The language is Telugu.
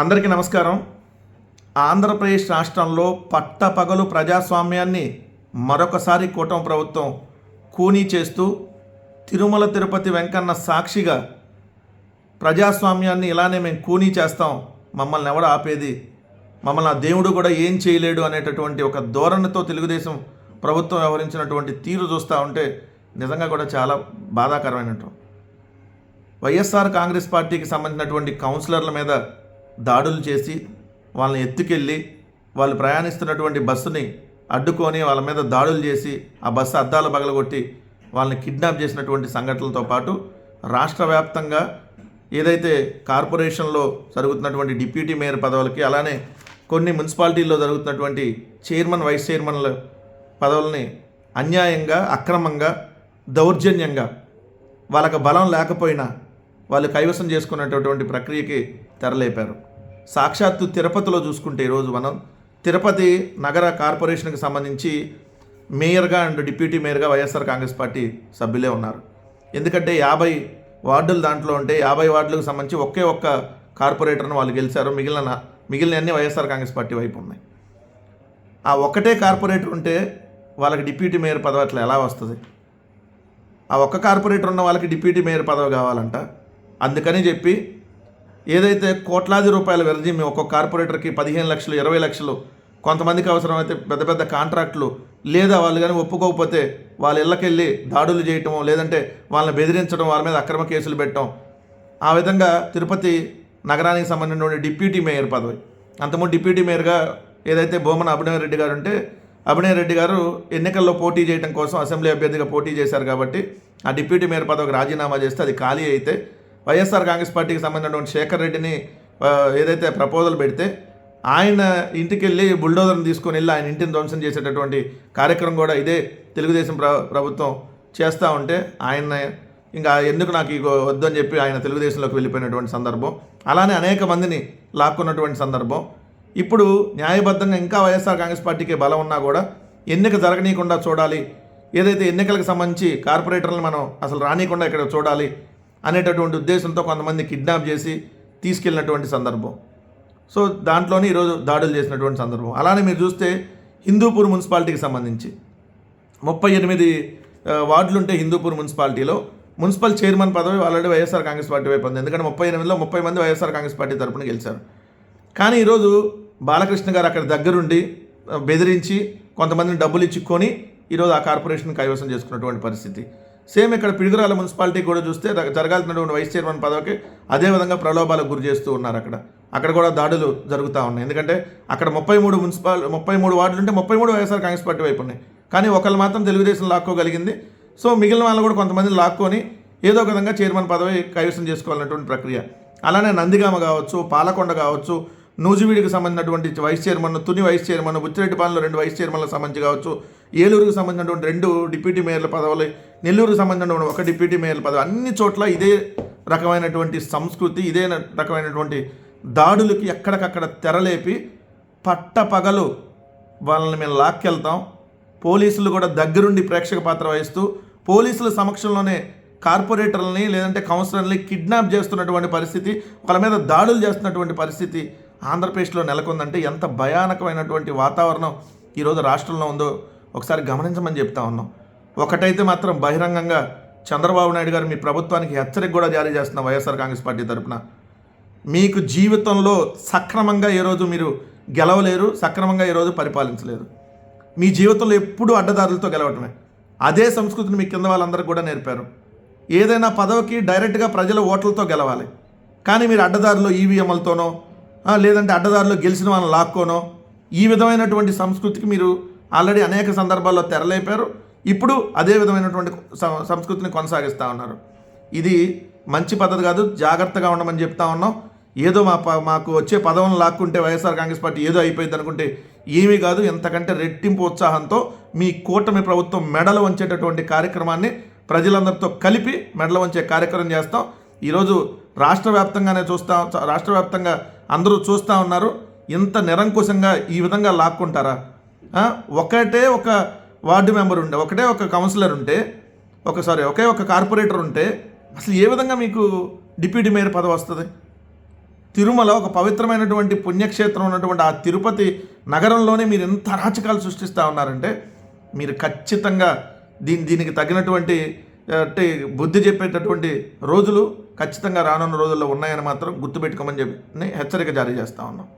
అందరికీ నమస్కారం. ఆంధ్రప్రదేశ్ రాష్ట్రంలో పట్టపగలు ప్రజాస్వామ్యాన్ని మరొకసారి కూటమి ప్రభుత్వం కూనీ చేస్తూ తిరుమల తిరుపతి వెంకన్న సాక్షిగా ప్రజాస్వామ్యాన్ని ఇలానే మేము కూనీ చేస్తాం. మమ్మల్ని ఎవడ ఆపేది? మమ్మల్ని ఆ దేవుడు కూడా ఏం చేయలేడు అనేటటువంటి ఒక ధోరణితో తెలుగుదేశం ప్రభుత్వం వ్యవహరించినటువంటి తీరు చూస్తూ ఉంటే నిజంగా కూడా చాలా బాధాకరమైనట్టు. వైఎస్ఆర్ కాంగ్రెస్ పార్టీకి సంబంధించినటువంటి కౌన్సిలర్ల మీద దాడులు చేసి వాళ్ళని ఎత్తుకెళ్ళి వాళ్ళు ప్రయాణిస్తున్నటువంటి బస్సుని అడ్డుకొని వాళ్ళ మీద దాడులు చేసి ఆ బస్సు అద్దాలు పగలగొట్టి వాళ్ళని కిడ్నాప్ చేసినటువంటి సంఘటనలతో పాటు రాష్ట్ర వ్యాప్తంగా ఏదైతే కార్పొరేషన్లో జరుగుతున్నటువంటి డిప్యూటీ మేయర్ పదవులకి అలానే కొన్ని మున్సిపాలిటీల్లో జరుగుతున్నటువంటి చైర్మన్ వైస్ చైర్మన్ల పదవులని అన్యాయంగా అక్రమంగా దౌర్జన్యంగా వాళ్ళకి బలం లేకపోయినా వాళ్ళు కైవసం చేసుకున్నటువంటి ప్రక్రియకి తెరలేపారు. సాక్షాత్తు తిరుపతిలో చూసుకుంటే ఈరోజు మనం తిరుపతి నగర కార్పొరేషన్కి సంబంధించి మేయర్గా అండ్ డిప్యూటీ మేయర్గా వైఎస్ఆర్ కాంగ్రెస్ పార్టీ సభ్యులే ఉన్నారు. ఎందుకంటే యాభై వార్డులు దాంట్లో ఉంటే యాభై వార్డులకు సంబంధించి ఒకే ఒక్క కార్పొరేటర్ను వాళ్ళు గెలిచారు. మిగిలిన మిగిలిన అన్ని వైఎస్ఆర్ కాంగ్రెస్ పార్టీ వైపు ఉన్నాయి. ఆ ఒక్కటే కార్పొరేటర్ ఉంటే వాళ్ళకి డిప్యూటీ మేయర్ పదవి అట్లా ఎలా వస్తుంది? ఆ ఒక్క కార్పొరేటర్ ఉన్న వాళ్ళకి డిప్యూటీ మేయర్ పదవి కావాలంట. అందుకని చెప్పి ఏదైతే కోట్లాది రూపాయల వెరజీ మేము ఒక్కొక్క కార్పొరేటర్కి పదిహేను లక్షలు ఇరవై లక్షలు కొంతమందికి అవసరమైతే పెద్ద పెద్ద కాంట్రాక్టులు లేదా వాళ్ళు కానీ ఒప్పుకోకపోతే వాళ్ళ ఇళ్ళకెళ్ళి దాడులు చేయటం లేదంటే వాళ్ళని బెదిరించడం వాళ్ళ మీద అక్రమ కేసులు పెట్టడం. ఆ విధంగా తిరుపతి నగరానికి సంబంధించిన డిప్యూటీ మేయర్ పదవి. అంతకుముందు డిప్యూటీ మేయర్గా ఏదైతే బొమ్మన అభినయ రెడ్డి గారు ఉంటే అభినయ రెడ్డి గారు ఎన్నికల్లో పోటీ చేయడం కోసం అసెంబ్లీ అభ్యర్థిగా పోటీ చేశారు కాబట్టి ఆ డిప్యూటీ మేయర్ పదవికి రాజీనామా చేస్తే అది ఖాళీ అయితే వైఎస్ఆర్ కాంగ్రెస్ పార్టీకి సంబంధించినటువంటి శేఖర్ రెడ్డిని ఏదైతే ప్రపోజల్ పెడితే ఆయన ఇంటికి వెళ్ళి బుల్డోజర్ని తీసుకొని వెళ్ళి ఆయన ఇంటిని ధ్వంసం చేసేటటువంటి కార్యక్రమం కూడా ఇదే తెలుగుదేశం ప్ర ప్రభుత్వం చేస్తూ ఉంటే ఆయన ఇంకా ఎందుకు నాకు వద్దని చెప్పి ఆయన తెలుగుదేశంలోకి వెళ్ళిపోయినటువంటి సందర్భం అలానే అనేక మందిని లాక్కున్నటువంటి సందర్భం. ఇప్పుడు న్యాయబద్ధంగా ఇంకా వైఎస్ఆర్ కాంగ్రెస్ పార్టీకి బలం ఉన్నా కూడా ఎన్నిక జరగనీయకుండా చూడాలి. ఏదైతే ఎన్నికలకు సంబంధించి కార్పొరేటర్లను మనం అసలు రానియకుండా ఇక్కడ చూడాలి. అనేటటువంటి ఉద్దేశంతో కొంతమంది కిడ్నాప్ చేసి తీసుకెళ్ళినటువంటి సందర్భం. సో దాంట్లోనే ఈరోజు దాడులు చేసినటువంటి సందర్భం. అలానే మీరు చూస్తే హిందూపూర్ మున్సిపాలిటీకి సంబంధించి ముప్పై ఎనిమిది వార్డులు ఉంటే హిందూపూర్ మున్సిపాలిటీలో. మున్సిపల్ చైర్మన్ పదవి ఆల్రెడీ వైఎస్ఆర్ కాంగ్రెస్ పార్టీ వైపు ఉంది ఎందుకంటే ముప్పై ఎనిమిదిలో ముప్పై మంది వైఎస్ఆర్ కాంగ్రెస్ పార్టీ తరపున గెలిచారు. కానీ ఈరోజు బాలకృష్ణ గారు అక్కడ దగ్గరుండి బెదిరించి కొంతమందిని డబ్బులు ఇచ్చుకొని ఈరోజు ఆ కార్పొరేషన్ కైవసం చేసుకున్నటువంటి పరిస్థితి. సేమ్ ఇక్కడ పిడుగురాల మున్సిపాలిటీ కూడా చూస్తే జరగాల్సినటువంటి వైస్ చైర్మన్ పదవికి అదేవిధంగా ప్రలోభాలకు గురి చేస్తూ ఉన్నారు అక్కడ. అక్కడ కూడా దాడులు జరుగుతూ ఉన్నాయి. ఎందుకంటే అక్కడ ముప్పై మూడు మున్సిపాల్ ముప్పై మూడు వార్డులు ఉంటే ముప్పై మూడు వైఎస్ఆర్ కాంగ్రెస్ పార్టీ వైపు ఉన్నాయి. కానీ ఒకళ్ళు మాత్రం తెలుగుదేశం లాక్కోగలిగింది సో మిగిలిన వాళ్ళు కూడా కొంతమందిని లాక్కొని ఏదో ఒక విధంగా చైర్మన్ పదవి కైవసం చేసుకోవాలన్నటువంటి ప్రక్రియ. అలానే నందిగామ కావచ్చు పాలకొండ కావచ్చు నూజివీడికి సంబంధించినటువంటి vice chairman Tuni vice chairman బుచ్చిరెడ్డిపాలెంలో రెండు వైస్ చైర్మన్లకు సంబంధించి కావచ్చు ఏలూరుకు సంబంధించినటువంటి రెండు డిప్యూటీ మేయర్ల పదవులు నెల్లూరుకు సంబంధించిన ఒక డిప్యూటీ మేయర్ పదవి. అన్ని చోట్ల ఇదే రకమైనటువంటి సంస్కృతి ఇదే రకమైనటువంటి దాడులకి ఎక్కడికక్కడ తెరలేపి పట్టపగలు వాళ్ళని మేము లాక్కెళ్తాం. పోలీసులు కూడా దగ్గరుండి ప్రేక్షక పాత్ర వహిస్తూ పోలీసుల సమక్షంలోనే కార్పొరేటర్లని లేదంటే కౌన్సిలర్ని కిడ్నాప్ చేస్తున్నటువంటి పరిస్థితి వాళ్ళ మీద దాడులు చేస్తున్నటువంటి పరిస్థితి ఆంధ్రప్రదేశ్లో నెలకొందంటే ఎంత భయానకమైనటువంటి వాతావరణం ఈరోజు రాష్ట్రంలో ఉందో ఒకసారి గమనించమని చెప్తా ఉన్నాం. ఒకటైతే మాత్రం బహిరంగంగా చంద్రబాబు నాయుడు గారు మీ ప్రభుత్వానికి హెచ్చరిక కూడా జారీ చేస్తున్న వైఎస్ఆర్ కాంగ్రెస్ పార్టీ తరఫున మీకు జీవితంలో సక్రమంగా ఏ రోజు మీరు గెలవలేరు సక్రమంగా ఏ రోజు పరిపాలించలేరు. మీ జీవితంలో ఎప్పుడూ అడ్డదారులతో గెలవటమే. అదే సంస్కృతిని మీ కింద వాళ్ళందరూ కూడా నేర్పారు. ఏదైనా పదవికి డైరెక్ట్గా ప్రజల ఓట్లతో గెలవాలి. కానీ మీరు అడ్డదారిలో ఈవీఎంలతోనో లేదంటే అడ్డదారిలో గెలిచిన వాళ్ళని లాక్కోనో ఈ విధమైనటువంటి సంస్కృతికి మీరు ఆల్రెడీ అనేక సందర్భాల్లో తెరలేపారు. ఇప్పుడు అదే విధమైనటువంటి సంస్కృతిని కొనసాగిస్తూ ఉన్నారు. ఇది మంచి పద్ధతి కాదు జాగ్రత్తగా ఉండమని చెప్తా ఉన్నాం. ఏదో మా ప- మాకు వచ్చే పదవులను లాక్కుంటే వైఎస్ఆర్ కాంగ్రెస్ పార్టీ ఏదో అయిపోయింది అనుకుంటే ఏమీ కాదు ఎంతకంటే రెట్టింపు ఉత్సాహంతో మీ కూటమి ప్రభుత్వం మెడలు వంచేటటువంటి కార్యక్రమాన్ని ప్రజలందరితో కలిపి మెడలు వంచే కార్యక్రమం చేస్తాం. ఈరోజు రాష్ట్ర వ్యాప్తంగానే చూస్తా రాష్ట్ర వ్యాప్తంగా అందరూ చూస్తూ ఉన్నారు. ఇంత నిరంకుశంగా ఈ విధంగా లాక్కుంటారా? ఒకటే ఒక వార్డు మెంబర్ ఉంటే ఒకటే ఒక కౌన్సిలర్ ఉంటే ఒక సారీ ఒకే ఒక కార్పొరేటర్ ఉంటే అసలు ఏ విధంగా మీకు డిప్యూటీ మేయర్ పదవి వస్తుంది? తిరుమల ఒక పవిత్రమైనటువంటి పుణ్యక్షేత్రం ఉన్నటువంటి ఆ తిరుపతి నగరంలోనే మీరు ఎంత అరాచకాలు సృష్టిస్తూ ఉన్నారంటే మీరు ఖచ్చితంగా దీని దీనికి తగినటువంటి అంటే బుద్ధి చెప్పేటటువంటి రోజులు ఖచ్చితంగా రానున్న రోజుల్లో ఉన్నాయని మాత్రం గుర్తుపెట్టుకోమని చెప్పి హెచ్చరిక జారీ చేస్తా ఉన్నాం.